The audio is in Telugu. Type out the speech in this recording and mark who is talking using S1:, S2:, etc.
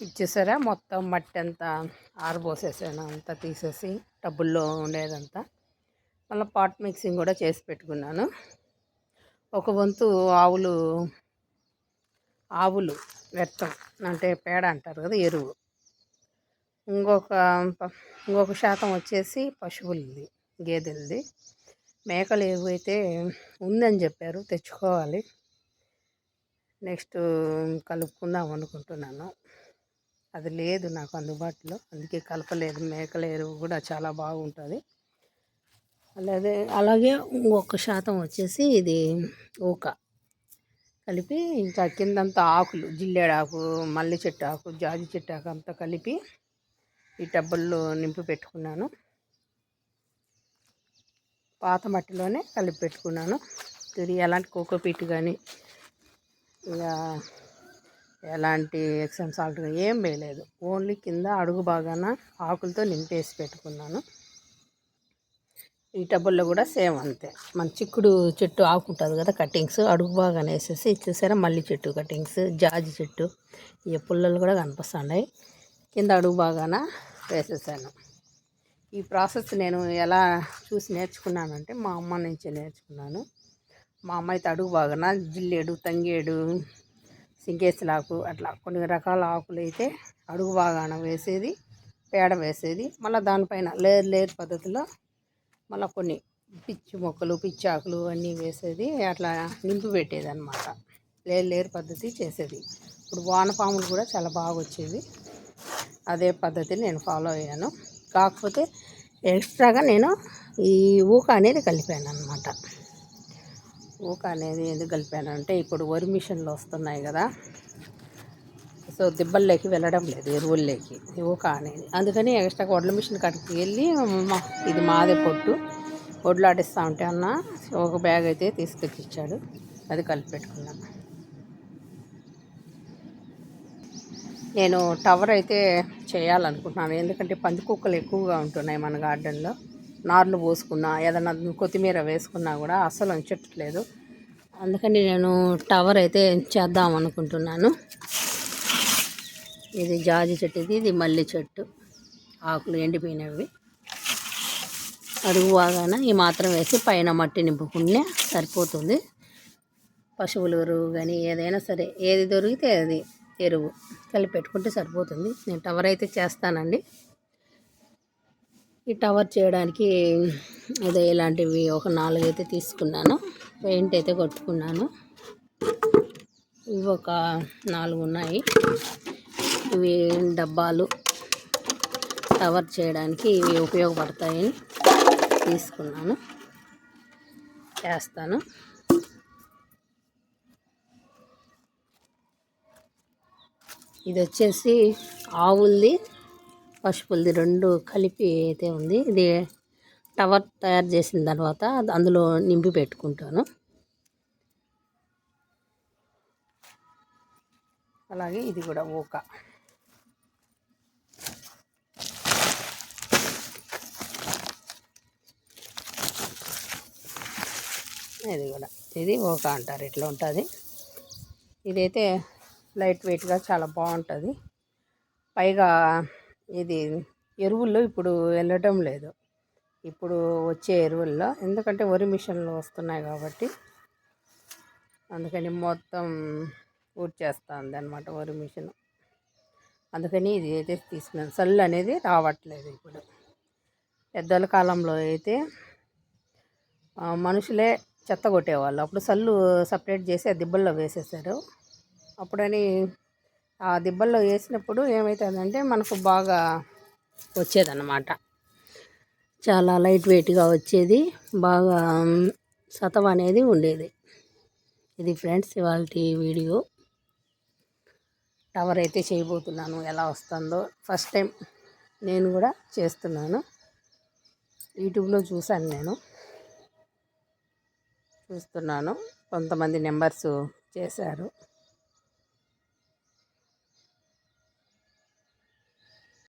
S1: ఇచ్చేసారా? మొత్తం మట్టి అంతా ఆరబోసేసాను. అంతా తీసేసి టబ్బుల్లో ఉండేదంతా. మళ్ళీ పాట్ మిక్సింగ్ కూడా చేసి పెట్టుకున్నాను. ఒక వంతు ఆవులు ఆవులు వ్యర్థం అంటే పేడ అంటారు కదా ఎరువు. ఇంకొక ఇంకొక శాతం వచ్చేసి పశువులది గేదెలది. మేకలు ఏవైతే ఉందని చెప్పారు తెచ్చుకోవాలి. నెక్స్ట్ కలుపుకుందాం అనుకుంటున్నాను. అది లేదు నాకు అందుబాటులో. అందుకే కలపలేదు. మేకల ఎరువు కూడా చాలా బాగుంటుంది. అలాగే అలాగే ఇంకొక శాతం వచ్చేసి ఇది ఊక. కలిపి ఇంకా కిందంతా ఆకులు జిల్లేడాకు మల్లె చెట్టు ఆకు జాజి చెట్టు ఆకు అంతా కలిపి ఈ టబ్బుల్లో నింపి పెట్టుకున్నాను. పాత మట్టిలోనే కలిపి పెట్టుకున్నాను. తిరిగి ఎలాంటి కోకోపీట్ కానీ ఇంకా ఎలాంటి ఎక్సెమ్ సాల్ట్ ఏం వేయలేదు. ఓన్లీ కింద అడుగు బాగాన ఆకులతో నింపేసి పెట్టుకున్నాను. ఈ టబ్బుల్లో కూడా సేమ్ అంతే. మన చిక్కుడు చెట్టు ఆకు ఉంటుంది కదా కటింగ్స్ అడుగు బాగా వేసేసి చూసారా మల్లి చెట్టు కటింగ్స్ జాజి చెట్టు ఈ పుల్లలు కూడా కనిపిస్తున్నాయి. కింద అడుగు బాగాన వేసేసాను. ఈ ప్రాసెస్ నేను ఎలా చూసి నేర్చుకున్నానంటే మా అమ్మ నుంచి నేర్చుకున్నాను. మా అమ్మ అయితే అడుగు బాగాన జిల్లేడు తంగేడు సింకేసలాకు అట్లా కొన్ని రకాల ఆకులు అయితే అడుగు బాగాన వేసేది పేడ వేసేది. మళ్ళీ దానిపైన లేయర్ లేయర్ పద్ధతిలో మళ్ళీ కొన్ని పిచ్చి మొక్కలు పిచ్చి ఆకులు అన్నీ వేసేది అట్లా నింపి పెట్టేది అనమాట లేయర్ లేయర్ పద్ధతి చేసేది. ఇప్పుడు వానపాములు కూడా చాలా బాగా వచ్చేది అదే పద్ధతి నేను ఫాలో అయ్యాను. కాకపోతే ఎక్స్ట్రాగా నేను ఈ ఊక అనేది కలిపాను అనమాట ఊక అనేది ఎందుకు కలిపాను అంటే ఇప్పుడు వరి మిషన్లు వస్తున్నాయి కదా. సో దిబ్బల్లోకి వెళ్ళడం లేదు ఎరువుల్లోకి ఊక అనేది. అందుకని ఎక్స్ట్రా వడ్ల మిషన్ కాడికి వెళ్ళి ఇది మాదే పొట్టు. వడ్లు ఆడిస్తూ ఉంటే అన్న ఒక బ్యాగ్ అయితే తీసుకొచ్చి ఇచ్చాడు. అది కలిపి పెట్టుకున్నాను నేను టవర్ అయితే చేయాలనుకుంటున్నాను. ఎందుకంటే పంది కుక్కలు ఎక్కువగా ఉంటున్నాయి మన గార్డెన్లో. నార్లు పోసుకున్నా ఏదైనా కొత్తిమీర వేసుకున్నా కూడా అస్సలు ఉంచట్లేదు అందుకని నేను టవర్ అయితే చేద్దాం అనుకుంటున్నాను. ఇది జాజి చెట్టు ఇది ఇది మల్లి చెట్టు. ఆకులు ఎండిపోయినవి. అడుగు బాగాన ఈ మాత్రం వేసి పైన మట్టి నింపుకునే సరిపోతుంది. పశువుల ఎరువు కానీ ఏదైనా సరే ఏది దొరికితే అది ఎరువు. కలిపి పెట్టుకుంటే సరిపోతుంది. నేను టవర్ అయితే చేస్తానండి. ఈ టవర్ చేయడానికి అదే ఇలాంటివి ఒక నాలుగు అయితే తీసుకున్నాను పెయింట్ అయితే కొట్టుకున్నాను. ఇవి ఒక నాలుగు ఉన్నాయి. ఇవి డబ్బాలు టవర్ చేయడానికి ఇవి ఉపయోగపడతాయని తీసుకున్నాను. చేస్తాను. ఇది వచ్చేసి ఆవులది పసుపులది రెండు కలిపి అయితే ఉంది. ఇది టవర్ తయారు చేసిన తర్వాత అందులో నింపి పెట్టుకుంటాను. అలాగే ఇది కూడా ఊక. ఇది కూడా. ఇది ఊక అంటారు. ఇట్లా ఉంటుంది. ఇదైతే లైట్ వెయిట్గా చాలా బాగుంటుంది. పైగా ఇది ఎరువుల్లో ఇప్పుడు వెళ్ళటం లేదు. ఇప్పుడు వచ్చే ఎరువుల్లో ఎందుకంటే వరి మిషన్లు వస్తున్నాయి కాబట్టి అందుకని మొత్తం ఊడ్చేస్తుంది అనమాట వరి మిషన్. అందుకని ఇది అయితే తీసుకున్నాను సల్లు అనేది రావట్లేదు ఇప్పుడు. పెద్దల కాలంలో అయితే మనుషులే చెత్త కొట్టేవాళ్ళు. అప్పుడు సల్లు సపరేట్ చేసి ఆ దిబ్బల్లో వేసేసారు. అప్పుడని ఆ దిబ్బల్లో వేసినప్పుడు ఏమవుతుందంటే మనకు బాగా వచ్చేదన్నమాట. చాలా లైట్ వెయిట్గా వచ్చేది. బాగా సతవ అనేది ఉండేది. ఇది ఫ్రెండ్స్ ఇవాళ వీడియో. టవర్ అయితే చేయబోతున్నాను. ఎలా వస్తుందో ఫస్ట్ టైం నేను కూడా చేస్తున్నాను. యూట్యూబ్లో చూశాను నేను. చూస్తున్నాను. కొంతమంది నెంబర్స్ చేశారు.